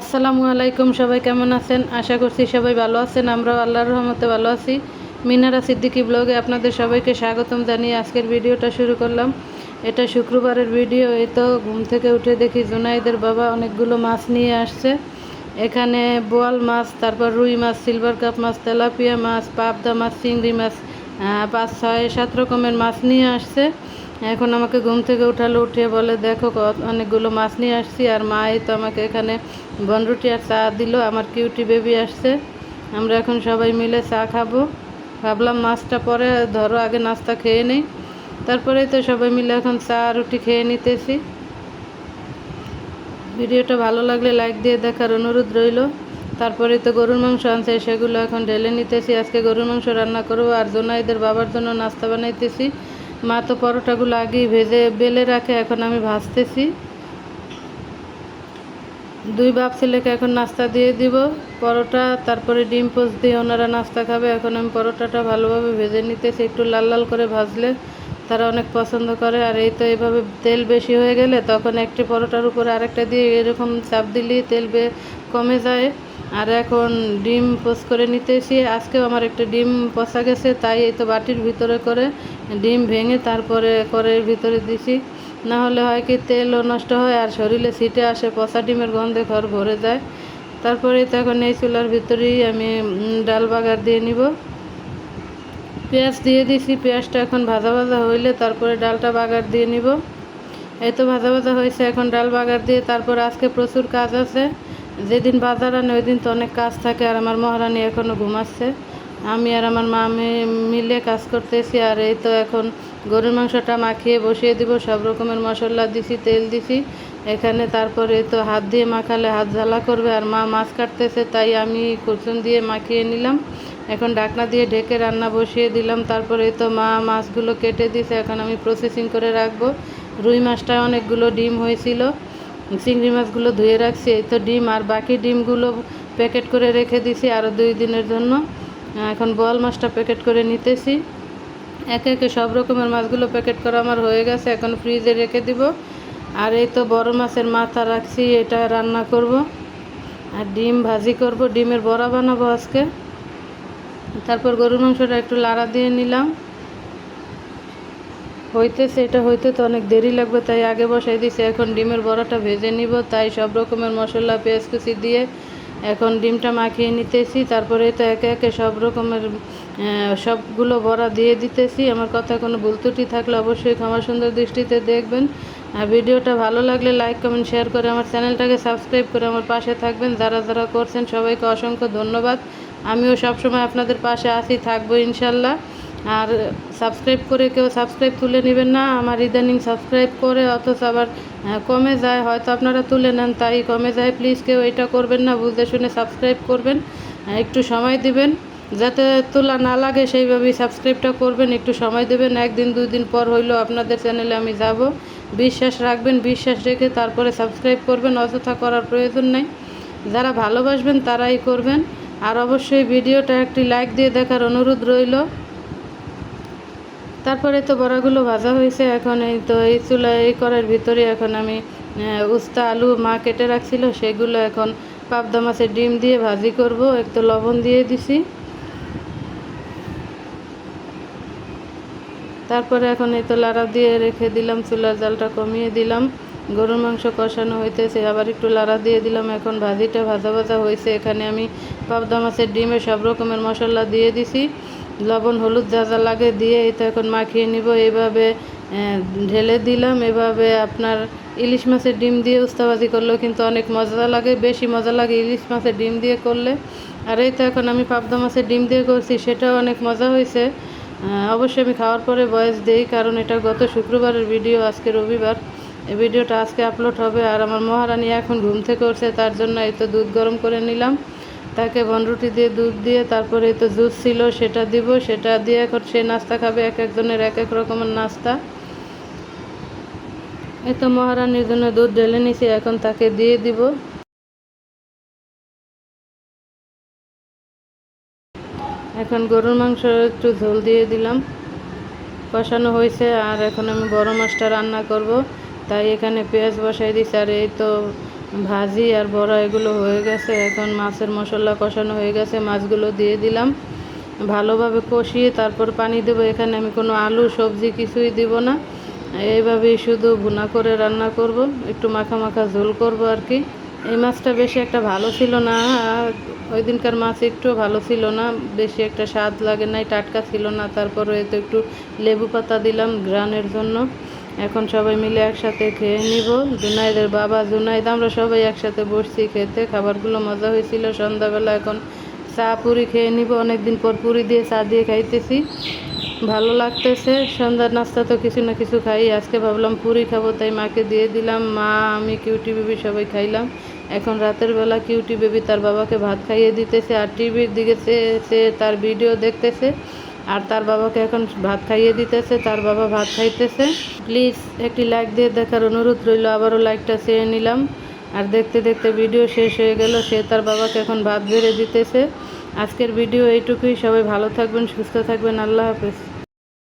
আসসালামু আলাইকুম, সবাই কেমন আছেন? আশা করছি সবাই ভালো আছেন। আমরাও আল্লাহর রহমতে ভালো আছি। মিনারা সিদ্দিকি ব্লগে আপনাদের সবাইকে স্বাগতম জানিয়ে আজকের ভিডিওটা শুরু করলাম। এটা শুক্রবারের ভিডিও, এই তো ঘুম থেকে উঠে দেখি জুনাইদের বাবা অনেকগুলো মাছ নিয়ে আসছে। এখানে বোয়াল মাছ, তারপর রুই মাছ, সিলভার কাপ মাছ, তেলাপিয়া মাছ, পাবদা মাছ, চিংড়ি মাছ পাঁচ, ছয়, সাত রকমের মাছ নিয়ে আসছে। এখন আমাকে ঘুম থেকে উঠালো উঠিয়ে বলে, দেখো অনেকগুলো মাছ নিয়ে আসছি আর মা এই তো আমাকে এখানে বনরুটি আর চা দিল, আমার কিউটি বেবি আসছে। আমরা এখন সবাই মিলে চা খাব। ভাবলাম, মাছটা পরে ধরো, আগে নাস্তা খেয়ে নেই। তারপরে তো সবাই মিলে এখন চা, রুটি খেয়ে নিতেছি। ভিডিওটা ভালো লাগলে লাইক দিয়ে দেখার অনুরোধ রইল। তারপরে তো গরুর মাংস আনছে, সেগুলো এখন ঢেলে নিতেছি। আজকে গরুর মাংস রান্না করব আর জোনাইদের বাবার জন্য নাস্তা বানাইতেছি। মা তো পরোটাগুলো আগেই ভেজে বেলে রাখে, এখন আমি ভাজতেছি। দুই বাপ ছেলেকে এখন নাস্তা দিয়ে দিব, পরোটা, তারপরে ডিম পোস দিয়ে ওনারা নাস্তা খাবে। এখন আমি পরোটাটা ভালোভাবে ভেজে নিতেছি, একটু লাল লাল করে ভাজলে তারা অনেক পছন্দ করে। আর এই তো এইভাবে তেল বেশি হয়ে গেলে তখন একটি পরোটার উপরে আরেকটা দিয়ে এরকম চাপ দিলেই তেল কমে যায়। আর এখন ডিম পোস্ট করে নিতে নিতেছি আজকেও আমার একটা ডিম পচা গেছে, তাই এই তো বাটির ভিতরে করে ডিম ভেঙে তারপরে করের ভিতরে দিছি। না হলে হয় কি তেলও নষ্ট হয় আর শরীরে সিটে আসে, পচা ডিমের গন্ধে ঘর ভরে যায়। তারপরে তো এখন এই চুলার ভিতরেই আমি ডাল বাগার দিয়ে নিব। পেঁয়াজ দিয়ে দিছি, পেঁয়াজটা এখন ভাজা ভাজা হইলে তারপরে ডালটা বাগার দিয়ে নিব। এই তো ভাজা ভাজা হয়েছে, এখন ডাল বাগার দিয়ে তারপর আজকে প্রচুর কাজ আছে। যেদিন বাজার আনে ওই দিন তো অনেক কাজ থাকে আর আমার মহারানী এখনও ঘুমাচ্ছে। আমি আর আমার মা মিলে কাজ করতেছি আর এই তো এখন গরুর মাংসটা মাখিয়ে বসিয়ে দিব, সব রকমের মশলা দিছি, তেল দিছি। এখানে তারপরে তো হাত দিয়ে মাখালে হাত জ্বালা করবে আর মা মাছ কাটতেছে, তাই আমি কুচুন দিয়ে মাখিয়ে নিলাম। এখন ডাকনা দিয়ে ঢেকে রান্না বসিয়ে দিলাম, তারপরে তো মা মাছগুলো কেটে দিছে। এখন আমি প্রসেসিং করে রাখব। রুই মাছটা অনেকগুলো ডিম হয়েছিল। চিংড়ি মাছগুলো ধুয়ে রাখছি, এই তো ডিম আর বাকি ডিমগুলো প্যাকেট করে রেখে দিছি আরও দুই দিনের জন্য। এখন বোয়াল মাছটা প্যাকেট করে নিতেছি। একে একে সব রকমের মাছগুলো প্যাকেট করা আমার হয়ে গেছে, এখন ফ্রিজে রেখে দিব। আর এই তো বড় মাছের মাথা রাখছি, এটা রান্না করব। আর ডিম ভাজি করব, ডিমের বড়া বানাবো আজকে। তারপর গরুর মাংসটা একটু লাড়া দিয়ে নিলাম। হইতেছে, এটা হইতে তো অনেক দেরি লাগবে, তাই আগে বসাই দিছি। এখন ডিমের বড়াটা ভেজে নিব, তাই সব রকমের মশলা, পেঁয়াজ কুচি দিয়ে এখন ডিমটা মাখিয়ে নিতেছি। তারপরে তো একে একে সব রকমের সবগুলো বড়া দিয়ে দিতেছি। আমার কথা কোনো ভুল ত্রুটি থাকলে অবশ্যই ক্ষমা সুন্দর দৃষ্টিতে দেখবেন। আর ভিডিওটা ভালো লাগলে লাইক, কমেন্ট, শেয়ার করে আমার চ্যানেলটাকে সাবস্ক্রাইব করে আমার পাশে থাকবেন। যারা যারা করছেন, সবাইকে অসংখ্য ধন্যবাদ। আমিও সবসময় আপনাদের পাশে আসি থাকব ইনশাল্লাহ। আর সাবস্ক্রাইব করে কেউ সাবস্ক্রাইব তুলে নেবেন না। আমার ইদানিং সাবস্ক্রাইব করে, অথচ আবার কমে যায়। হয়তো আপনারা তুলে নেন, তাই কমে যায়। প্লিজ কেউ এটা করবেন না বুঝে শুনে সাবস্ক্রাইব করবেন। একটু সময় দিবেন। যাতে তোলা না লাগে, সেইভাবেই সাবস্ক্রাইবটা করবেন। একটু সময় দেবেন। একদিন দুই দিন পর হইলেও আপনাদের চ্যানেলে আমি যাব। বিশ্বাস রাখবেন, বিশ্বাস রেখে তারপরে সাবস্ক্রাইব করবেন। অযথা করার প্রয়োজন নেই। যারা ভালোবাসবেন, তারাই করবেন। আর অবশ্যই ভিডিওটা একটি লাইক দিয়ে দেখার অনুরোধ রইল। তারপরে তো বড়াগুলো ভাজা হয়েছে, এখন এই তো এই চুলা, এই করার ভিতরে এখন আমি উস্তা আলু মা কেটে রাখছিল, সেগুলো এখন পাবদা মাছের ডিম দিয়ে ভাজি করব, একটু লবণ দিয়ে দিছি। তারপরে এখন এই তো লাড়া দিয়ে রেখে দিলাম, চুলার জালটা কমিয়ে দিলাম। গরুর মাংস কষানো হইতেছে, আবার একটু লাড়া দিয়ে দিলাম, এখন ভাজিটা ভাজা ভাজা হয়েছে এখানে আমি পাবদা মাছের ডিমে সব রকমের মশলা দিয়ে দিছি। লবণ, হলুদ যা যা লাগে দিয়ে তো এখন মাখিয়ে নিব। এইভাবে ঢেলে দিলাম। এভাবে আপনার ইলিশ মাছের ডিম দিয়ে উস্তাবাজি করলেও কিন্তু অনেক মজা লাগে, বেশি মজা লাগে ইলিশ মাছের ডিম দিয়ে করলে। আর এই তো এখন আমি পাবদা মাছের ডিম দিয়ে করছি, সেটাও অনেক মজা হয়েছে। অবশ্যই আমি খাওয়ার পরে বয়স দেই, কারণ এটা গত শুক্রবারের ভিডিও, আজকে রবিবার। এই ভিডিওটা আজকে আপলোড হবে, আর আমার মহারানী এখন ঘুম থেকে উঠছে, তার জন্য এই তো দুধ গরম করে নিলাম। তাকে বনরুটি দিয়ে দুধ দিয়ে তারপরে তো জুস ছিল, সেটা দিব, সেটা দিয়ে এখন সে নাস্তা খাবে, এক একজনের এক এক রকমের নাস্তা। এই তো মহারানীর জন্য দুধ ঢেলে নিছি, এখন তাকে দিয়ে দিব। এখন গরুর মাংস একটু ঝোল দিয়ে দিলাম। কষানো হয়েছে, আর এখন আমি বড় মাছটা রান্না করব। তাই এখানে পেঁয়াজ বসাই দিছি, আর এই তো ভাজি আর বড়া এগুলো হয়ে গেছে। এখন মাছের মশলা কষানো হয়ে গেছে। মাছগুলো দিয়ে দিলাম। ভালোভাবে কষিয়ে তারপর পানি দেবো। এখানে আমি কোনো আলু, সবজি কিছুই দিব না। এইভাবেই শুধু ভুনা করে রান্না করব। একটু মাখা মাখা ঝোল করব আর কি। এই মাছটা বেশি একটা ভালো ছিল না। ওই দিনকার মাছ একটু ভালো ছিল না। বেশি একটা স্বাদ লাগে নাই, টাটকা ছিল না। তারপরে এতে একটু লেবু পাতা দিলাম গ্রানের জন্য। এখন সবাই মিলে একসাথে খেয়ে নিব। জুনাইদের বাবা, জুনাইদ, আমরা সবাই একসাথে বসছি খেতে। খাবারগুলো মজা হয়েছিল সন্ধ্যাবেলা। এখন চা পুরি খেয়ে নিব। অনেকদিন পর পুরি দিয়ে চা দিয়ে খাইতেছি। ভালো লাগতেছে। সন্ধ্যার নাস্তা তো কিছু না কিছু খাই। আজকে ভাবলাম পুরি খাব, তাই মাকে দিয়ে দিলাম। মা, আমি, কিউটি বেবি সবাই খাইলাম। এখন রাতের বেলা কিউটি বেবি তার বাবাকে ভাত খাইয়ে দিতেছে। আর টিভির দিকে সে তার ভিডিও দেখতেছে। আর তার বাবাকে এখন ভাত খাইয়ে দিতেছে, তার বাবা ভাত খাইতেছে। প্লিজ একটি লাইক দিয়ে দেখার অনুরোধ রইল, আবারও লাইকটা চেয়ে নিলাম। আর দেখতে দেখতে ভিডিও শেষ হয়ে গেল, সে তার বাবাকে এখন ভাত বেড়ে দিতেছে। আজকের ভিডিও এইটুকুই, সবাই ভালো থাকবেন, সুস্থ থাকবেন, আল্লাহ হাফেজ।